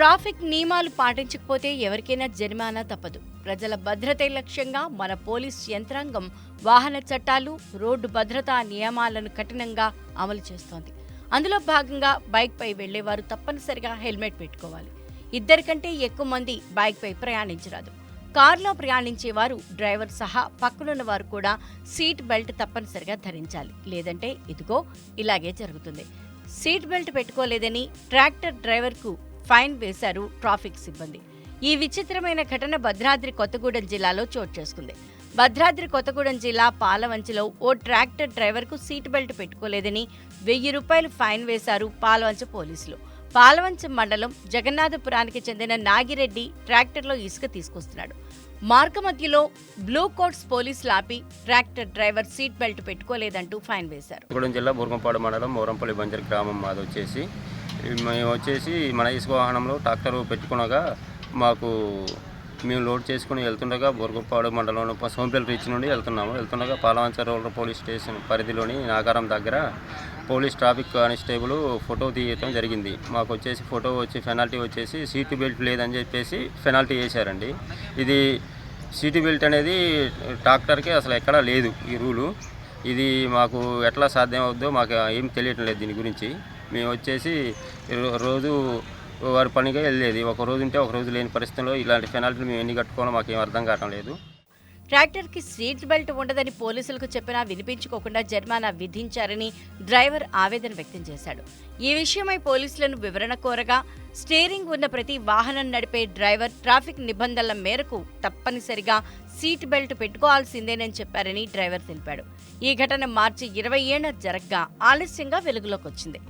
Traffic నియమాలు పాటించకపోతే ఎవరికైనా జరిమానా తప్పదు. ప్రజల భద్రతే లక్ష్యంగా మన పోలీస్ యంత్రాంగం వాహన చట్టాలు రోడ్డు భద్రతా నియమాలను కఠినంగా అమలు చేస్తోంది. అందులో భాగంగా బైక్పై వెళ్ళేవారు తప్పనిసరిగా హెల్మెట్ పెట్టుకోవాలి. ఇద్దరికంటే ఎక్కువ మంది బైక్పై ప్రయాణించరాదు. కారులో ప్రయాణించేవారు డ్రైవర్ సహా పక్కనున్న వారు కూడా సీట్ బెల్ట్ తప్పనిసరిగా ధరించాలి. లేదంటే ఇదిగో ఇలాగే జరుగుతుంది. సీట్ బెల్ట్ పెట్టుకోలేదని ట్రాక్టర్ డ్రైవర్కు ఫైన్ వేశారు ట్రాఫిక్ సిబ్బంది. ఈ విచిత్రమైన ఘటన భద్రాద్రి కొత్తగూడెం జిల్లాలో చోటు చేసుకుంది. భద్రాద్రి కొత్తగూడెం జిల్లా పాలవంచలో ఓ ట్రాక్టర్ డ్రైవర్కు సీట్ బెల్ట్ పెట్టుకోలేదని వెయ్యి రూపాయలు ఫైన్ వేశారు పాలవంచ పోలీసులు. పాలవంచ మండలం జగన్నాథపురానికి చెందిన నాగిరెడ్డి ట్రాక్టర్లో ఇసుక తీసుకొస్తున్నాడు. మార్గ మధ్యలో బ్లూ కోట్స్ పోలీసులు ఆపి ట్రాక్టర్ డ్రైవర్ సీట్ బెల్ట్ పెట్టుకోలేదంటూ ఫైన్ వేశారు. జిల్లా బూర్గంపాడు మండలం మోరంపల్లి బంజర్ గ్రామం మాది వచ్చేసి మేము వచ్చేసి మన ఇసుక వాహనంలో ట్రాక్టర్ పెట్టుకునగా మాకు మేము లోడ్ చేసుకుని వెళ్తుండగా బొరుగుపాడు మండలంలో సోంపల్లి రీచ్ నుండి వెళ్తున్నాము. వెళ్తుండగా పాలవంచ రూరల్ పోలీస్ స్టేషన్ పరిధిలోని నాగారం దగ్గర పోలీస్ ట్రాఫిక్ కానిస్టేబుల్ ఫోటో తీయటం జరిగింది. మాకు వచ్చేసి ఫోటో వచ్చి పెనాల్టీ వచ్చేసి సీటు బెల్ట్ లేదని చెప్పేసి పెనాల్టీ వేశారండి. ఇది సీటు బెల్ట్ అనేది ట్రాక్టర్కి అసలు ఎక్కడా లేదు ఈ రూలు. ఇది మాకు ఎట్లా సాధ్యం అవుద్దో మాకు ఏం తెలియటం లేదు దీని గురించి. మేము వచ్చేసి రోజు వారి పనిగా వెళ్ళేది. ఒక రోజు ఉంటే ఒక రోజు లేని పరిస్థితుల్లో ఇలాంటి పెనాల్టీలు మేము ఎన్ని కట్టుకోవాలో మాకేం అర్థం కావడం లేదు. ట్రాక్టర్కి సీట్ బెల్ట్ ఉండదని పోలీసులకు చెప్పినా వినిపించుకోకుండా జరిమానా విధించారని డ్రైవర్ ఆవేదన వ్యక్తం చేశాడు. ఈ విషయమై పోలీసులను వివరణ కోరగా స్టీరింగ్ ఉన్న ప్రతి వాహనం నడిపే డ్రైవర్ ట్రాఫిక్ నిబంధనల మేరకు తప్పనిసరిగా సీట్ బెల్ట్ పెట్టుకోవాల్సిందేనని చెప్పారని డ్రైవర్ తెలిపాడు. ఈ ఘటన మార్చి ఇరవై ఏళ్ళ జరగ్గా ఆలస్యంగా వెలుగులోకి వచ్చింది.